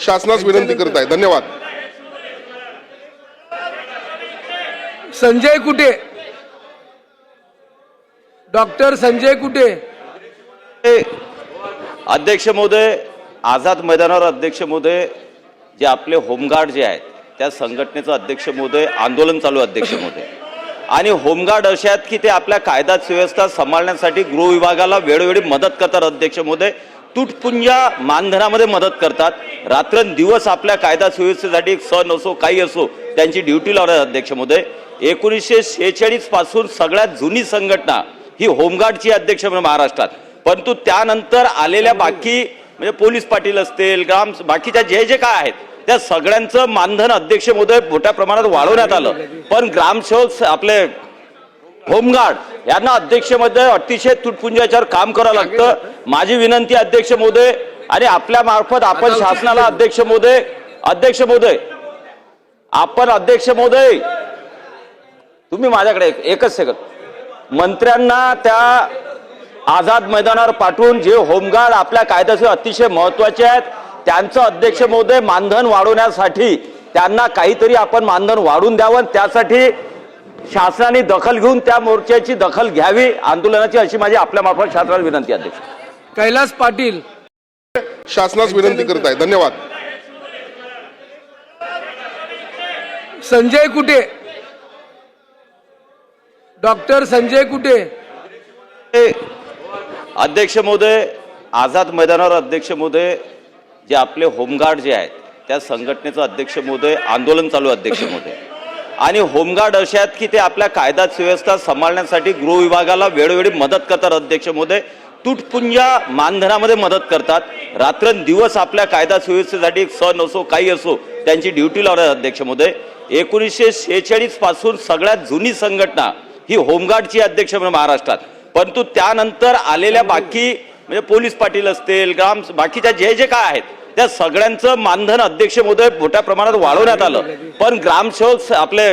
शासनास विनंती करत आहे. धन्यवाद. संजय कुटे डॉक्टर संजय कुटे अध्यक्ष महोदय आझाद मैदानावर अध्यक्ष महोदय जे आपले होमगार्ड जे आहेत त्या संघटनेचं अध्यक्ष महोदय आंदोलन चालू आहे अध्यक्ष महोदय. आणि होमगार्ड असे आहेत की ते आपल्या कायदा सुव्यवस्था सांभाळण्यासाठी गृह विभागाला वेळोवेळी मदत करतात अध्यक्ष महोदय. तुटपुंजा मानधनामध्ये मदत करतात. रात्रंदिवस आपल्या कायदा सुव्यवस्थेसाठी सण असो काही असो त्यांची ड्युटी लावतात अध्यक्ष महोदय. एकोणीसशे शेहेचाळीसपासून सगळ्यात जुनी संघटना ही होमगार्डची अध्यक्ष म्हणून महाराष्ट्रात. परंतु त्यानंतर आलेल्या बाकी म्हणजे पोलीस पाटील असतील ग्राम बाकीच्या जे जे काय आहेत त्या सगळ्यांचं मानधन अध्यक्ष महोदय मोठ्या प्रमाणात वाढवण्यात आलं. पण ग्रामसेवक आपले होमगार्ड. यांना अध्यक्षमध्ये अतिशय तुटपुंजाच्यावर काम करावं लागतं. माझी विनंती अध्यक्ष महोदय आणि आपल्या मार्फत आपण शासनाला अध्यक्ष महोदय अध्यक्ष महोदय आपण अध्यक्ष महोदय तुम्ही माझ्याकडे एक- एकच सेकंद मंत्र्यांना त्या आझाद मैदानावर पाठवून जे होमगार्ड आपल्या कायद्याचे अतिशय महत्त्वाचे आहेत त्यांचं अध्यक्ष महोदय मानधन वाढवण्यासाठी त्यांना काहीतरी आपण मानधन वाढवून द्यावं त्यासाठी शासनाने दखल घेऊन त्या मोर्चाची दखल घ्यावी आंदोलनाची अशी माझी आपल्या मार्फत शासनाला विनंती आहे, अध्यक्ष. कैलास पाटील. शासनास विनंती करत आहे. धन्यवाद. संजय कुटे डॉक्टर संजय कुटे अध्यक्ष महोदय आझाद मैदानावर अध्यक्ष महोदय जे आपले होमगार्ड जे आहेत त्या संघटनेचं अध्यक्ष महोदय आंदोलन चालू आहे, अध्यक्ष महोदय. आणि होमगार्ड असे आहेत की ते आपल्या कायदा सुव्यवस्था सांभाळण्यासाठी गृह विभागाला वेळोवेळी मदत करतात अध्यक्ष महोदय. तुटपुंजा मानधनामध्ये मदत करतात. रात्रंदिवस आपल्या कायदा सुव्यवस्थेसाठी सण असो काही असो त्यांची ड्युटी लावतात अध्यक्ष महोदय. एकोणीसशे शेहेचाळीसपासून सगळ्यात जुनी संघटना ही होमगार्डची अध्यक्ष म्हणून महाराष्ट्रात. परंतु त्यानंतर आलेल्या बाकी म्हणजे पोलीस पाटील असतील ग्राम बाकीच्या जे जे काय आहेत त्या सगळ्यांचं मानधन अध्यक्ष महोदय मोठ्या प्रमाणात वाढवण्यात आलं. पण ग्रामसेवक स- आपले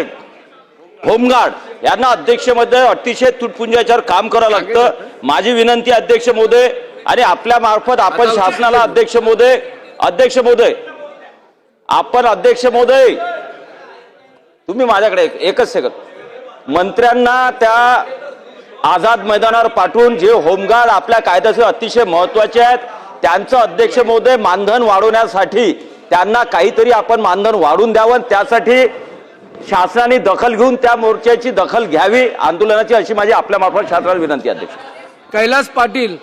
होमगार्ड यांना अध्यक्षमध्ये अतिशय तुटपुंजाच्यावर काम करावं लागतं. माझी विनंती अध्यक्ष महोदय आणि आपल्या मार्फत आपण शासनाला अध्यक्ष महोदय अध्यक्ष महोदय आपण अध्यक्ष महोदय तुम्ही माझ्याकडे एक- एकच सेकंद मंत्र्यांना त्या आझाद मैदानावर पाठवून जे होमगार्ड आपल्या कायद्याचे अतिशय महत्त्वाचे आहेत त्यांचं अध्यक्ष महोदय मानधन वाढवण्यासाठी त्यांना काहीतरी आपण मानधन वाढवून द्यावं त्यासाठी शासनाने दखल घेऊन त्या मोर्चाची दखल घ्यावी. आंदोलनाची अशी माझी आपल्या मार्फत शासनाला विनंती अध्यक्ष. कैलास पाटील